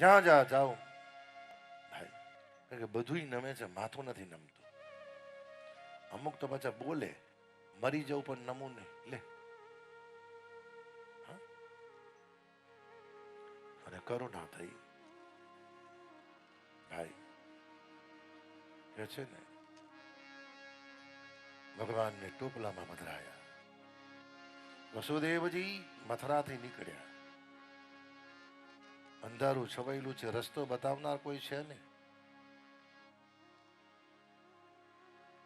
જ્યાં જા જાઓ ભાઈ, કારણ કે બધુંય નમે છે, માથું નથી નમતું. અમુક તો પાછા બોલે, મરી જવું પણ નમવું નહીં. લે? અને કરુણા થઈ ભાઈ, કે છે ને, ભગવાનને ટોપલામાં મધરાયા. વસુદેવજી મથરાથી નીકળ્યા. અંધારું છવાયેલું છે. રસ્તો બતાવનાર કોઈ છે નહીં.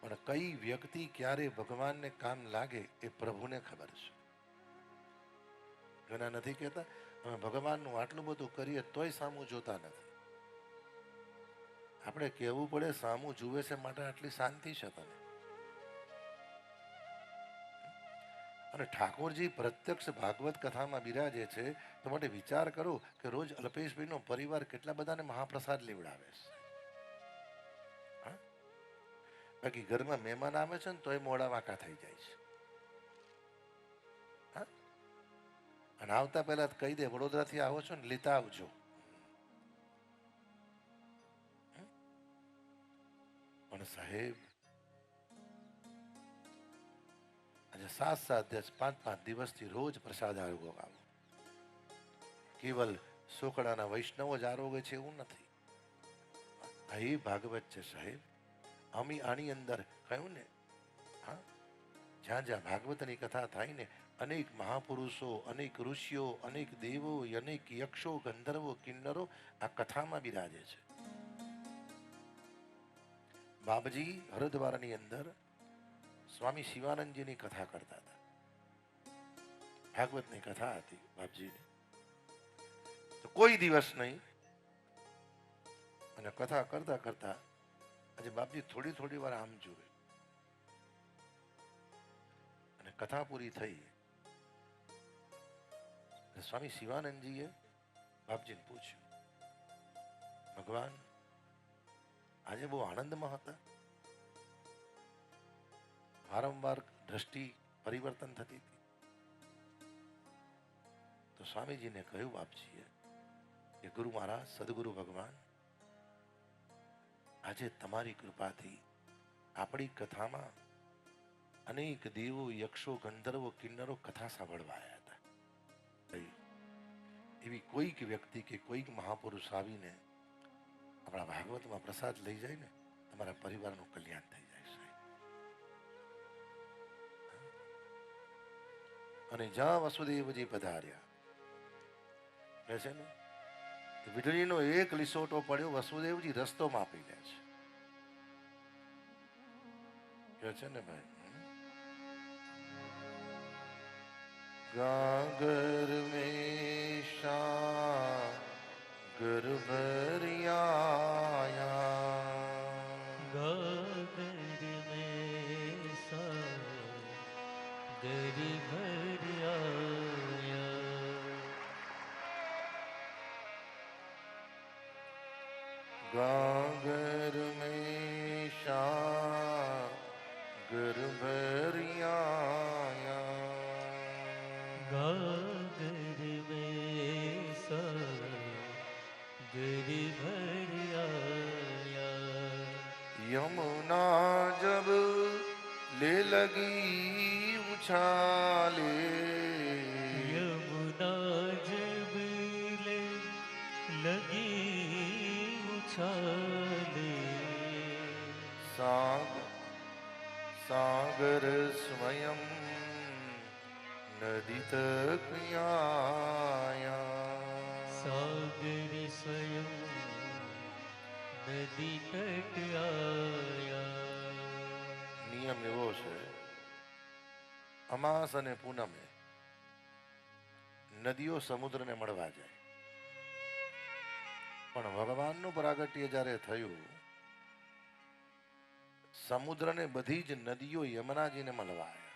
પણ કઈ વ્યક્તિ ક્યારે ભગવાનને કામ લાગે એ પ્રભુને ખબર છે. ઘણા નથી કહેતા, અમે ભગવાનનું આટલું બધું કરીએ તોય સામું જોતા નથી. આપણે કહેવું પડે, સામું જુએ છે માટે આટલી શાંતિ છે તને. અને ઠાકોરજી પ્રત્યક્ષ ભાગવત કથામાં બિરાજે છે, તો માટે વિચાર કરો કે રોજ અલ્પેશભાઈનો પરિવાર કેટલા બધાને મહાપ્રસાદ લેવડાવે છે? બાકી ઘરમાં મહેમાન આવે છે ને તોય મોડા વાંકા થઈ જાય છે? અને આવતા પહેલા કહી દે, વડોદરાથી આવો છો ને લેતા આવજો? પણ સાહેબ આજે સાત સાત દસ પાંચ પાંચ દિવસથી રોજ પ્રસાદ આરોગો આવો. કેવલ સોકડાના વૈષ્ણવો જ આરોગે છે એવું નથી. આ ભાગવત છે સાહેબ. અમી આની અંદર કહ્યું ને, હા, જ્યાં જ્યાં ભાગવતની કથા થાય ને, અનેક મહાપુરુષો, અનેક ઋષિઓ, અનેક દેવો, અનેક યક્ષો, ગંધર્વો, કિન્નરો આ કથામાં બિરાજે છે. બાબજી હરદ્વારની અંદર સ્વામી શિવાનંદજીની કથા કરતા હતા. ભાગવતની કથા હતી બાપજીની. તો કોઈ દિવસ નહીં અને કથા કરતા કરતા આજે બાપજી થોડી થોડી વાર આમ જુએ. અને કથા પૂરી થઈ. સ્વામી શિવાનંદજીએ બાપજીને પૂછ્યું, ભગવાન, આજે બહુ આનંદમાં હતા? વારંવાર દ્રષ્ટિ પરિવર્તન થતી હતી. તો સ્વામીજીને કહ્યું, બાપજીએ કે ગુરુ મહારાજ સદગુરુ ભગવાન, આજે તમારી કૃપાથી આપણી કથામાં અનેક દેવો, યક્ષો, ગંધર્વો, કિન્નરો કથા સાંભળવા આવ્યા હતા. એવી કોઈક વ્યક્તિ કે કોઈક મહાપુરુષ આવીને આપણા ભાગવતમાં પ્રસાદ લઈ જાય ને, તમારા પરિવારનું કલ્યાણ થઈ જાય. અને જ્યાં વસુદેવજી પધાર્યા. કહે છે ને વીજળીનો એક લીસોટો પડ્યો, વસુદેવજી રસ્તો માપી લે છે. કહે છે ને ભાઈ ગાગર મે સાગર ભરિયા गागर में शागर भरियाया गागर में सागर भर आया यमुना जब ले लगी उछाले સાગ સાગર સ્વયં નદી ક્રિયાયા સાગર સ્વયં નદિત નિયમ એવો છે અમાસ અને પૂનમે નદીઓ સમુદ્રને મળવા જાય. પણ ભગવાનનું પ્રાગટ્ય જ્યારે થયું સમુદ્રને બધી જ નદીઓ યમુનાજીને મળવા આવ્યા.